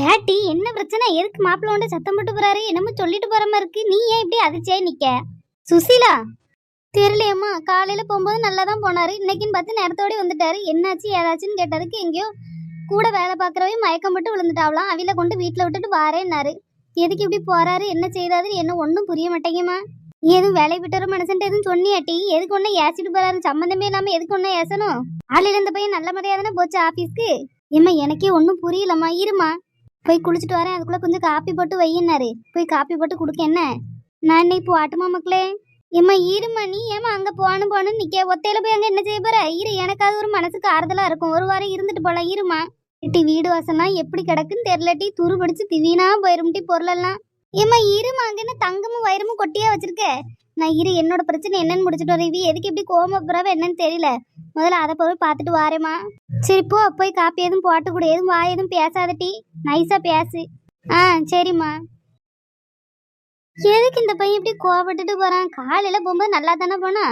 ஏட்டி என்ன பிரச்சனை? எதுக்கு மாப்பிள்ள உண்டு சத்தம் போட்டு போறாரு? என்னமோ சொல்லிட்டு போற மாதிரி இருக்கு. நீ ஏன் இப்படி அதிர்ச்சியா நிக்க? சுசீலா? தெரியலையம்மா. காலையில போகும்போது நல்லா தான் போனாரு. இன்னைக்குன்னு பார்த்து நேரத்தோட வந்துட்டாரு. என்னாச்சு ஏதாச்சுன்னு கேட்டதுக்கு எங்கேயோ கூட வேலை பார்க்குறவே மயக்கம் போட்டு விழுந்துட்டாவலாம். அவில கொண்டு வீட்டில் விட்டுட்டு வாரேன்னாரு. எதுக்கு இப்படி போறாரு? என்ன செய்தாரு? என்ன ஒன்றும் புரிய மாட்டேங்கம்மா நீ எதுவும் வேலை விட்டுற மனுஷன்ட்டு எதுவும் சொன்னியாட்டி? எதுக்கு ஒன்றும் ஏசிட்டு போறாரு? சம்மந்தமே இல்லாமல் எதுக்கு ஒன்றும் ஏசணும்? ஆள் இருந்த பையன் நல்ல மரியாதை போச்சு ஆஃபீஸ்க்கு ஏம்மா எனக்கே ஒன்றும் புரியலம்மா. இருமா போய் குளிச்சுட்டு வரேன். அதுக்குள்ள கொஞ்சம் காப்பி போட்டு வையினாரு. போய் காப்பி போட்டு கொடுக்க என்ன? நான் இன்னைக்கு போட்டுமா மக்களே? ஏம்மா இருமா நீ? ஏமா அங்க போகணும் போகணும் நிக்க. ஒத்தையில போய் அங்க என்ன செய்ய போற? இரு எனக்காவது ஒரு மனசுக்கு ஆறுதலா இருக்கும். ஒரு வாரம் இருந்துட்டு போகலாம் இருமா இட்டி வீடு வாசல்லாம் எப்படி கிடக்குன்னு தெரியலட்டி துரு பிடிச்சு திவீனா போயிரும்ட்டி பொருளெல்லாம். ஏம்மா இருமா அங்க என்ன தங்கமும் வயிறமும் கொட்டியா வச்சிருக்க? நான் இரு என்னோட பிரச்சனை என்னன்னு முடிச்சுட்டு வரேன். இவி எதுக்கு எப்படி கோவமா என்னன்னு தெரியல. முதல்ல அதை போய் பார்த்துட்டு வாரேம்மா. சரி போ. போய் காப்பி எதுவும் போட்டு கூட. எதுவும் வாய் எதுவும் பேசாதட்டி நைஸா பேசு. ஆ சரிம்மா. எதுக்கு இந்த பையன் இப்படி கோவப்பட்டுட்டு போறான்? காலையில போகும்போது நல்லா தானே போனா?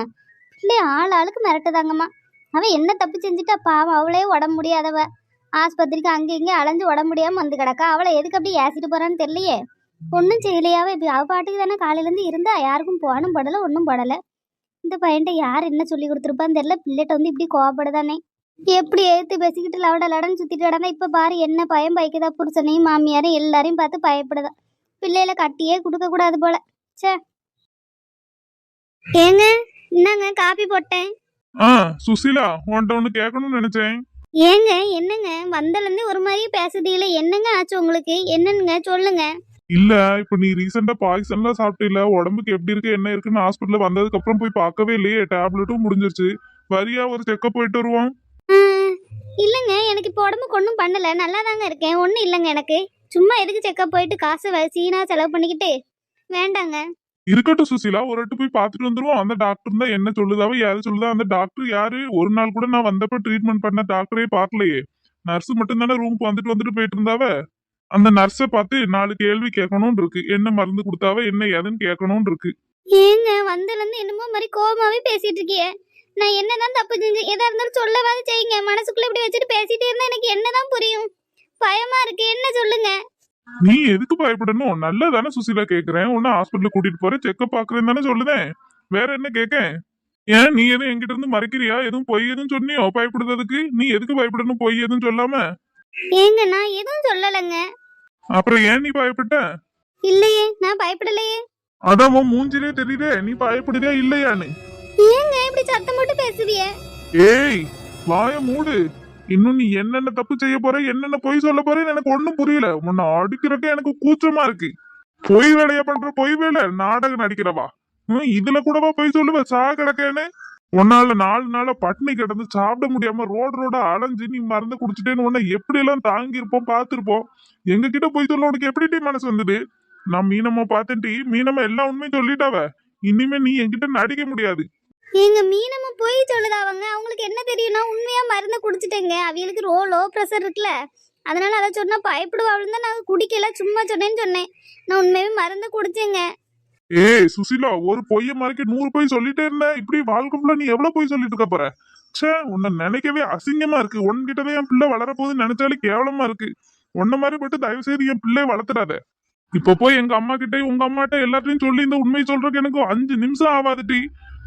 பிள்ளை ஆள் ஆளுக்கு மிரட்டுதாங்கம்மா. அவ என்ன தப்பு செஞ்சுட்டா பாவம் அவளே உடம்பு முடியாதவ. ஆஸ்பத்திரிக்கு அங்கே இங்கே அலைஞ்சு உடம்பு முடியாம வந்து கிடக்கா? அவளை எதுக்கு அப்படி ஏசிட்டு போறான்னு தெரியலையே. ஒன்றும் செய்யலையாவே. இப்படி அவ பாட்டுக்கு தானே காலையிலேருந்து இருந்தா யாருக்கும் போனும் படலை ஒன்றும் படலை. இந்த பையன்ட்ட யார் என்ன சொல்லி கொடுத்துருப்பான்னு தெரியல. பிள்ளைகிட்ட வந்து இப்படி கோவப்படுதானே. எப்படி ஏத்து பேசிக்கிட்டு லவட லடன்னு சுத்திட்டு கிடந்தா இப்ப பாரு என்ன பயம் பயக்குதா புருஷனையும் மாமியாரையும் எல்லாரையும் பார்த்து பயப்படுதா. பிள்ளையில கட்டியே கொடுக்க கூடாது போல. ச்சே. ஏங்க என்னங்க காப்பி போட்டேன். ஆ சுசீலா உன்கிட்ட ஒன்று கேட்கணும்னு நினைச்சேன். ஏங்க என்னங்க? வந்தலேருந்து ஒரு மாதிரியே பேசுதீங்களே என்னங்க ஆச்சு உங்களுக்கு? என்னங்க? சொல்லுங்க. இல்ல இப்ப நீ ரீசெண்டா பாய்சன்லாம் சாப்பிட்டில உடம்புக்கு எப்படி இருக்கு என்ன இருக்குன்னு ஹாஸ்பிட்டல் வந்ததுக்கு அப்புறம் போய் பார்க்கவே இல்லையே டேப்லெட்டும் முடிஞ்சிருச்சு. வரியா ஒரு செக்கப் போயிட்டு வருவோம். இல்லைங்க எனக்கு இப்போ உடம்புக்கு ஒன்றும் பண்ணல. நல்லா தாங்க இருக்கேன். ஒன்றும் இல்லைங்க எனக்கு. சும்மா எதுக்கு செக்கப் போயிட்டு காசு சீனா செலவு பண்ணிக்கிட்டு? வேண்டாங்க. இருக்கட்டும் சுசீலா. ஒரு வாட்டி போய் பார்த்துட்டு வந்துருவோம். அந்த டாக்டர் தான் என்ன சொல்லுதாவோ யாரு சொல்லுதா? அந்த டாக்டர் யாரு? ஒரு நாள் கூட நான் வந்தப்ப ட்ரீட்மெண்ட் பண்ண டாக்டரே பார்க்கலையே. நர்ஸ் மட்டும் தானே ரூமுக்கு வந்துட்டு வந்துட்டு போயிட்டு இருந்தாவ? அந்த நர்ஸை பார்த்து நாலு கேள்வி கேட்கணும்னு இருக்கு. என்ன மருந்து கொடுத்தாவ? என்ன ஏதுன்னு கேட்கணும்னு இருக்கு. ஏங்க வந்தலேருந்து என்னமோ மாதிரி கோபமாவே பேசிட்டு இருக்கியே. நான் என்னதான் தப்பு செஞ்சேன் எதா இருந்தாலும் சொல்லவாது செய்யுங்க. மனசுக்குள்ள இப்படி வச்சுட்டு பேசிட்டே இருந்தா எனக்கு என்னதான் புரியும்? பயமா இருக்கு. என்ன சொல்லுங்க? நீ எதுக்கு பயப்படணும்? நல்லதானே சுசீலா கேக்குறேன். உன்ன ஹாஸ்பிட்டல் கூட்டிட்டு போறேன். செக்கப் பாக்குறேன் தானே சொல்லுதேன் வேற என்ன கேட்க ஏன்? நீ எதுவும் என்கிட்ட இருந்து மறைக்கிறியா? எதுவும் பொய் எதுவும் சொன்னியோ? பயப்படுறதுக்கு? நீ எதுக்கு பயப்படணும்? பொய் எதுவும் சொல்லாம? ஏங்க நான் எதுவும் சொல்லலைங்க. அப்புறம் ஏன் நீ பயப்பட்ட? இல்லையே. நான் பயப்படலையே. அதான் உன் மூஞ்சிலே தெரியுதே. நீ பயப்படுறியா இல்லையான்னு. இப்படி சத்தம் போட்டு பேசுவிய? ஏய் வாய மூடு. இன்னும் நீ என்னென்ன தப்பு செய்ய போற என்னென்ன பொய் சொல்ல போறேன்னு எனக்கு ஒண்ணும் புரியல. உன்னை அடிக்கிறக்க எனக்கு கூச்சமா இருக்கு. பொய் வேலைய பண்ற பொய் வேலை நாடகம் நடிக்கிறவா? இதுல கூடவா பொய் சொல்லுவ? சா கிடக்கேன்னு. உன்னால நாலு நாளா பட்னி கிடந்து சாப்பிட முடியாம ரோடு ரோட அலைஞ்சு நீ மருந்து குடிச்சிட்டேன்னு உன்னை எப்படி எல்லாம் தாங்கி இருப்போம் பார்த்திருப்போம்? எங்க கிட்ட பொய் சொல்ல உனக்கு எப்படி டீ மனசு வந்தது? நான் மீனம்மா பார்த்தேன் மீனம்மா எல்லா உண்மையும் சொல்லிட்டாவ. இனிமே நீ என்கிட்ட நடிக்க முடியாது. எங்க மீனம்மா போய் சொல்லுதா அவங்க? அவங்களுக்கு என்ன தெரியும்னா உண்மையா மருந்து குடிச்சிட்டேங்க. அவங்களுக்கு ரோ லோ ப்ரெஷர் இருக்குல்ல. அதனால அதை சொன்னா பயப்படுவாள் தான். நான் குடிக்கல சும்மா சொன்னேன்னு சொன்னேன். நான் உண்மையாவே மருந்து குடிச்சேங்க. ஏய் சுசிலா ஒரு பொய்ய மறைக்க நூறு பொய் சொல்லிட்டே இருந்த. இப்படி வாழ்க்கை ஃபுல்லா நீ எவ்வளவு பொய் சொல்லிட்டு இருக்க போற? ச்சே உன்னை நினைக்கவே அசிங்கமா இருக்கு. உன்கிட்டவே என் பிள்ளை வளரப்போகுதுன்னு நினைச்சாலே கேவலமா இருக்கு. உன்ன மாதிரி மட்டும் தயவு செய்து என் பிள்ளை வளர்த்துடாத இப்ப போய் எங்க அம்மா கிட்ட உங்க அம்மாட்ட எல்லாத்தையும் சொல்லி இந்த உண்மையை சொல்றதுக்கு எனக்கு அஞ்சு நிமிஷம் ஆகாதுடி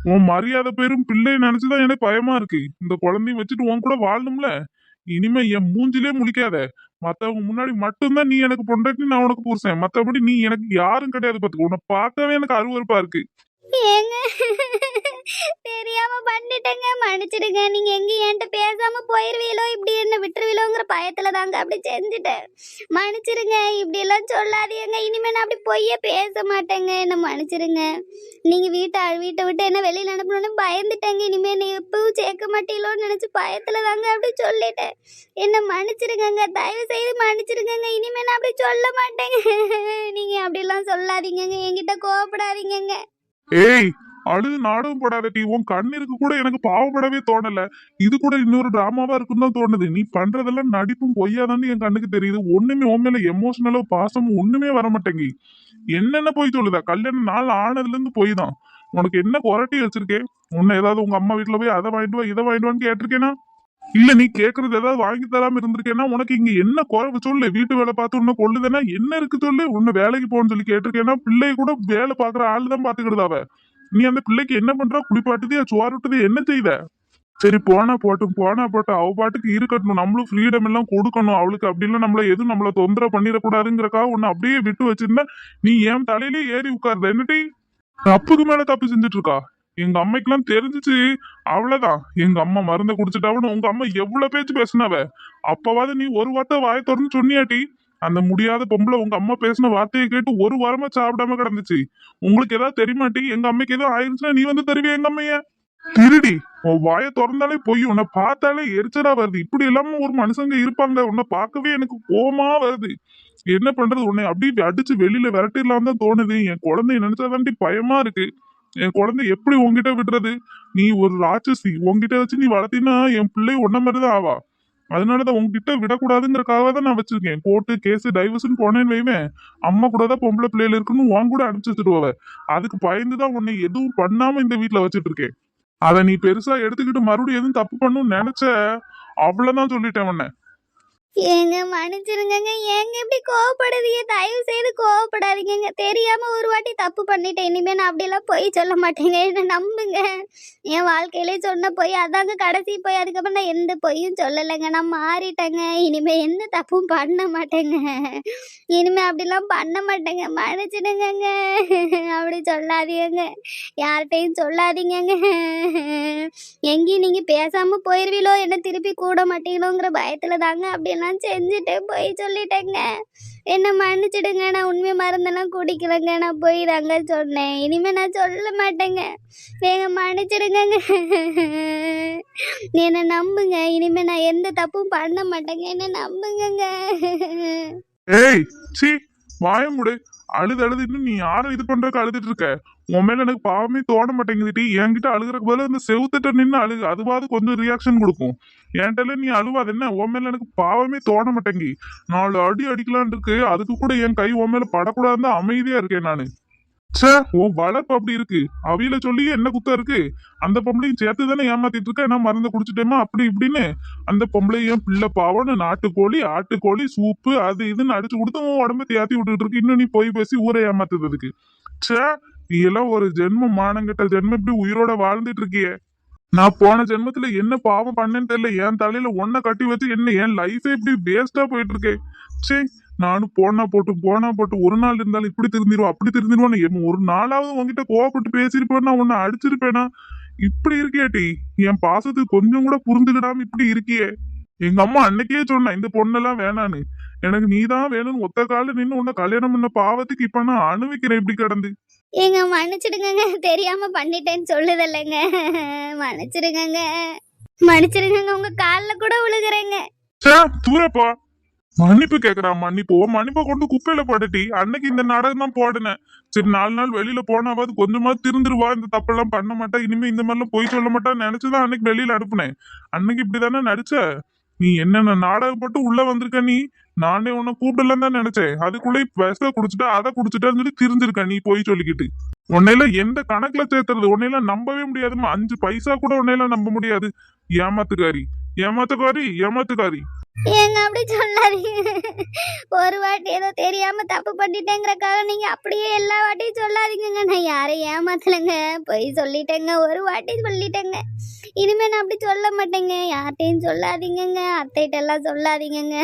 உன் மரியாதை பேரும் பிள்ளை நினைச்சுதான் எனக்கு பயமா இருக்கு. இந்த குழந்தையும் வச்சுட்டு உன் கூட வாழணும்ல? இனிமே என் மூஞ்சிலே முழிக்காத. மத்தவங்க முன்னாடி மட்டும்தான் நீ எனக்கு பொண்டாட்டி நான் உனக்கு புருஷன். மத்தபடி நீ எனக்கு யாரும் கிடையாது பாத்துக்க. உன்னை பார்க்கவே எனக்கு அருவறுப்பா இருக்கு. தெரியாம பண்ணிட்டேங்க மன்னிச்சிடுங்க. நீங்க எங்க என்கிட்ட பேசாம போயிருவீங்களோ இப்படி என்ன விட்டுருவீங்களோங்கிற பயத்துல தாங்க அப்படி செஞ்சுட்டேன். மன்னிச்சிடுங்க இப்படி எல்லாம் சொல்லாதீங்க. இனிமே நான் அப்படி பொய்யே பேச மாட்டேங்க. என்ன மன்னிச்சிடுங்க. நீங்க வீட்டை வீட்டை விட்டு என்ன வெளியில அனுப்பணும்னு பயந்துட்டேங்க. இனிமே நீ எப்பவும் சேர்க்க மாட்டீங்களோன்னு நினைச்சு பயத்துல தாங்க அப்படி சொல்லிட்டேன். என்ன மன்னிச்சிடுங்க தயவு செய்து மன்னிச்சிடுங்க இனிமே நான் அப்படி சொல்ல மாட்டேங்க. நீங்க அப்படிலாம் சொல்லாதீங்க என்கிட்ட கோவப்படாதீங்கங்க. ஏய் அழுது நாடகம் போடாத டீ உன் கண்ணிற்கு கூட எனக்கு பாவப்படவே தோணல. இது கூட இன்னொரு டிராமாவா இருக்குன்னு தான் தோணுது. நீ பண்றதெல்லாம் நடிப்பும் பொய்யாதான்னு என் கண்ணுக்கு தெரியுது. ஒண்ணுமே உன் மேல எமோஷனலோ பாசமும் ஒண்ணுமே வர மாட்டேங்கி என்னென்ன போய் சொல்லுதா? கல்யாணம் நாள் ஆனதுல இருந்து போய் தான். உனக்கு என்ன குரட்டி வச்சிருக்கேன் உன்னை ஏதாவது உங்க அம்மா வீட்டுல போய் அதை வாங்கிட்டு வா இதை வாங்கிட்டு வான்னு கேட்டிருக்கேனா? இல்ல நீ கேக்குறது ஏதாவது வாங்கி தராம இருந்திருக்கேன்னா உனக்கு இங்க என்ன குறைவு சொல்லு? வீட்டு வேலை பார்த்து உன்ன கொள்ளுதுன்னா என்ன இருக்கு சொல்லு? உன்ன வேலைக்கு போன்னு சொல்லி கேட்டிருக்கேன்னா பிள்ளை கூட வேலை பாக்குற ஆள் தான் பாத்துக்கிடுது அவ. நீ அந்த பிள்ளைக்கு என்ன பண்ற? குளிப்பாட்டுதே சோறு விட்டது என்ன செய்த சரி போனா போட்டும். போனா போட்டும் அவ பாட்டுக்கு இருக்கட்டும். நம்மளும் ஃப்ரீடம் எல்லாம் கொடுக்கணும். அவளுக்கு அப்படி இல்லை நம்மள எதுவும் நம்மள தொந்தரவு பண்ணிடக்கூடாதுங்கிறக்காக உன்னை அப்படியே விட்டு வச்சிருந்தா நீ ஏன் தலையிலே ஏறி உட்கார்ந்த என்னட்டி தப்புக்கு மேல தப்பு செஞ்சுட்டு இருக்கா எங்க அம்மைக்கெல்லாம் தெரிஞ்சுச்சு. அவ்வளவுதான். எங்க அம்மா மருந்தை குடிச்சிட்டாவன்னு உங்க அம்மா எவ்வளவு பேச்சு பேசினாவ? அப்பவாது நீ ஒரு வார்த்தை வாய திறந்து சொன்னியாட்டி? அந்த முடியாத பொம்பளை உங்க அம்மா பேசின வார்த்தையை கேட்டு ஒரு வாரமா சாப்பிடாம கிடந்துச்சு. உங்களுக்கு ஏதாவது தெரியமாட்டி? எங்க அம்மைக்கு ஏதோ ஆயிருச்சுன்னா நீ வந்து தருவிய எங்க அம்மைய? திருடி உன் வாய திறந்தாலே பொய் உன்னை பார்த்தாலே எரிச்சலா வருது. இப்படி இல்லாம ஒரு மனுஷங்க இருப்பாங்க உன்னை பார்க்கவே எனக்கு கோமா வருது. என்ன பண்றது உன்னை? அப்படியே அடிச்சு வெளியில விரட்டிடலாம் தான் தோணுது. என் குழந்தைய நினைச்சாதான்டி பயமா இருக்கு. என் குழந்தை எப்படி உன்கிட்ட விடுறது? நீ ஒரு ராட்சசி உன்கிட்ட வச்சு நீ வளர்த்தினா என் பிள்ளை உன்ன மாதிரிதான் ஆவா? அதனாலதான் உன்கிட்ட விடக்கூடாதுங்கிறக்காக தான் நான் வச்சிருக்கேன். கோர்ட்டு கேஸ் டைவர்ஸ்னு போனேன்னு வைவேன் அம்மா கூட தான் பொம்பளை பிள்ளையில இருக்குன்னு உன் கூட அனுப்பிச்சு வச்சுடுவ அதுக்கு பயந்து தான் உன்னை எதுவும் பண்ணாம இந்த வீட்டில் வச்சுட்டு இருக்கேன். அதை நீ பெருசா எடுத்துக்கிட்டு மறுபடியும் எதுவும் தப்பு பண்ணும்னு நினைச்ச அவ்வளவுதான் சொல்லிட்டேன் உன்னை. ஏங்க மன்னிச்சிருங்கங்க. ஏங்க இப்படி கோவப்படுதீங்க தயவு செய்து கோவப்படாதீங்கங்க. தெரியாம ஒரு வாட்டி தப்பு பண்ணிட்டேன். இனிமே நான் அப்படியெல்லாம் போய் சொல்ல மாட்டேங்க. என்ன நம்புங்க. என் வாழ்க்கையிலே சொன்ன போய் அதாங்க கடைசி போய். அதுக்கப்புறம் நான் எந்த பொய்யும் சொல்லலைங்க. நான் மாறிட்டேங்க. இனிமே எந்த தப்பும் பண்ண மாட்டேங்க. இனிமே அப்படிலாம் பண்ண மாட்டேங்க. மன்னிச்சிடுங்கங்க. அப்படி சொல்லாதீங்க யார்கிட்டையும் சொல்லாதீங்கங்க. எங்கேயும் நீங்க பேசாம போயிருவீங்களோ என்ன திருப்பி கூட மாட்டீங்களோங்கிற பயத்துல தாங்க அப்படியெல்லாம் நான் செஞ்சுட்டு போய் சொல்லிட்டேங்க. என்ன மன்னிச்சிடுங்க நான் உண்மை மருந்தெல்லாம் குடிக்கலங்க. நான் போய் தாங்க சொன்னேன். இனிமே நான் சொல்ல மாட்டேங்க. ஏங்க மன்னிச்சிடுங்க என்ன நம்புங்க. இனிமே நான் எந்த தப்பும் பண்ண மாட்டேங்க. என்ன நம்புங்கங்க. ஏய் சி வாய முடு. அழுது அழுது இன்னும் நீ யாரும் இது பண்றதுக்கு அழுதுட்டு இருக்க? உன் மேல எனக்கு பாவமே தோண மாட்டேங்குதுட்டி என்கிட்ட அழுகிறக்கு பதிலா இந்த செவுத்திட்ட நின்று அழுகு. அதுவாது கொஞ்சம் ரியாக்ஷன் கொடுக்கும். என்கிட்ட நீ அழுவாது. என்ன? உன் மேல எனக்கு பாவமே தோண மாட்டேங்கி. நாலு அடி அடிக்கலான் இருக்கு. அதுக்கு கூட என் கை உன் மேல படக்கூடாதுன்னு அமைதியா இருக்கேன் நான். ச்சே உன் வளர்ப்பு அப்படி இருக்கு. அவியில சொல்லி என்ன குத்தம் இருக்கு? அந்த பொம்பளையும் சேர்த்து தானே ஏமாத்திட்டு இருக்க? நான் மருந்து குடிச்சிட்டேமா அப்படி இப்படின்னு. அந்த பொம்பளையும் பிள்ளை பாவம்னு நாட்டுக்கோழி ஆட்டுக்கோழி சூப்பு அது இதுன்னு அடிச்சு கொடுத்து உன் உடம்ப தேத்தி விட்டுட்டு இருக்கு. இன்னும் நீ போய் பேசி ஊரை ஏமாத்துறதுக்கு. ச்சே நீ எல்லாம் ஒரு ஜென்மம் மானங்கிட்ட ஜென்மம். இப்படி உயிரோட வாழ்ந்துட்டு இருக்கியே. நான் போன ஜென்மத்துல என்ன பாவம் பண்ணேன்னு தெரியல. என் தலையில ஒன்ன கட்டி வச்சு என்ன என் லைஃபே இப்படி வேஸ்டா போயிட்டு இருக்கே. சே நானும் போனா போட்டு போனா போட்டு ஒரு நாள் இருந்தாலும் இப்படி திருந்திருவோம் அப்படி திருந்திருவோம் ஒரு நாளாவது உன்கிட்ட கோவப்பட்டு பேசியிருப்பேன்னா உன்னை அடிச்சிருப்பேனா? இப்படி இருக்கியாட்டி என் பாசத்துக்கு கொஞ்சம் கூட புரிஞ்சுக்கிடாம இப்படி இருக்கியே. எங்க அம்மா அன்னைக்கே சொன்னா இந்த பொண்ணெல்லாம் வேணான்னு. எனக்கு நீதான் வேணும்னு ஒத்த கால நின்னு உன்னை கல்யாணம் பண்ண பாவத்துக்கு இப்ப நான் அணுவிக்கிறேன் இப்படி கிடந்து. ஏங்க மன்னிச்சிடுங்கங்க. தெரியாம பண்ணிட்டேன்னு சொல்லுதல்லைங்க மன்னிச்சிடுங்கங்க. மன்னிச்சிடுங்கங்க. உங்க காலில் கூட விழுகிறேங்க. தூரப்பா. மன்னிப்பு கேக்குறான் மன்னிப்பு. உன் மன்னிப்பை கொண்டு குப்பையில போடட்டி. அன்னைக்கு இந்த நாடகம் தான் போடினேன். சரி நாலு நாள் வெளியில போனாவது கொஞ்சமா திருந்துருவா இந்த தப்பெல்லாம் பண்ண மாட்டா இனிமே இந்த மாதிரிலாம் போய் சொல்ல மாட்டா நினைச்சுதான் அன்னைக்கு வெளியில அனுப்புனேன். அன்னைக்கு இப்படிதானே நடிச்ச? நீ என்னென்ன நாடகம் போட்டு உள்ள வந்திருக்க நீ? நானே உன்னை கூப்பிடலாம் தான் நினைச்சேன். அதுக்குள்ள விஷ குடிச்சிட்டா அதை குடிச்சிட்டான்னு சொல்லி திரிஞ்சிருக்க நீ போய் சொல்லிக்கிட்டு. உன்னையில எந்த கணக்குல சேர்த்துறது? உன்னையெல்லாம் நம்பவே முடியாதுமா அஞ்சு பைசா கூட உன்னையெல்லாம் நம்ப முடியாது. ஏமாத்துக்காரி ஏமாத்துக்காரி ஏமாத்துக்காரி. ஏங்க அப்படி சொல்லாதீங்க? ஒரு வாட்டி ஏதோ தெரியாம தப்பு பண்ணிட்டேங்கிறக்காக நீங்க அப்படியே எல்லா வாட்டியும் சொல்லாதீங்கங்க. நான் யாரையும் ஏமாத்தலைங்க. போய் சொல்லிட்டேங்க. ஒரு வாட்டி சொல்லிட்டேங்க. இனிமே நான் அப்படி சொல்ல மாட்டேங்க. யார்கிட்டையும் சொல்லாதீங்கங்க. அத்தைகிட்ட எல்லாம் சொல்லாதீங்கங்க.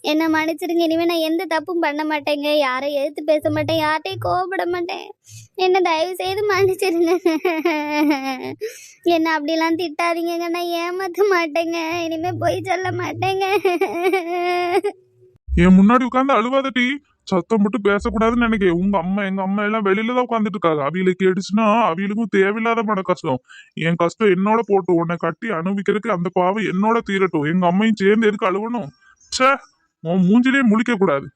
என்ன மன்னிச்சிடுங்க. இனிமே நான் எந்த தப்பும் பண்ண மாட்டேங்க. யாரையும் எதிர்த்து பேச மாட்டேன். யார்கிட்டையும் கோவப்பட மாட்டேன். என்ன தயவு செய்து மன்னிச்சிடுங்க. என்ன அப்படிலாம் திட்டாதீங்கங்க. நான் ஏமாத்த மாட்டேங்க. இனிமே போய் சொல்ல மாட்டேன். என் முன்னாடி உட்கார்ந்து அழுவாதட்டி சத்தம் மட்டும் பேசக்கூடாதுன்னு நினைக்கிறேன். உங்க அம்மா எங்க அம்மா எல்லாம் வெளியில தான் உட்காந்துட்டு இருக்காங்க அவிகளுக்கு கேட்டுச்சுன்னா அவிகளுக்கும் தேவையில்லாத மன கஷ்டம். என் கஷ்டம் என்னோட போட்டு உன்னை கட்டி அனுபவிக்கிறதுக்கு அந்த பாவம் என்னோட தீரட்டும். எங்க அம்மையும் சேர்ந்து எதுக்கு அழுவணும்? ச்சே உன் மூஞ்சிலே முழிக்க கூடாது.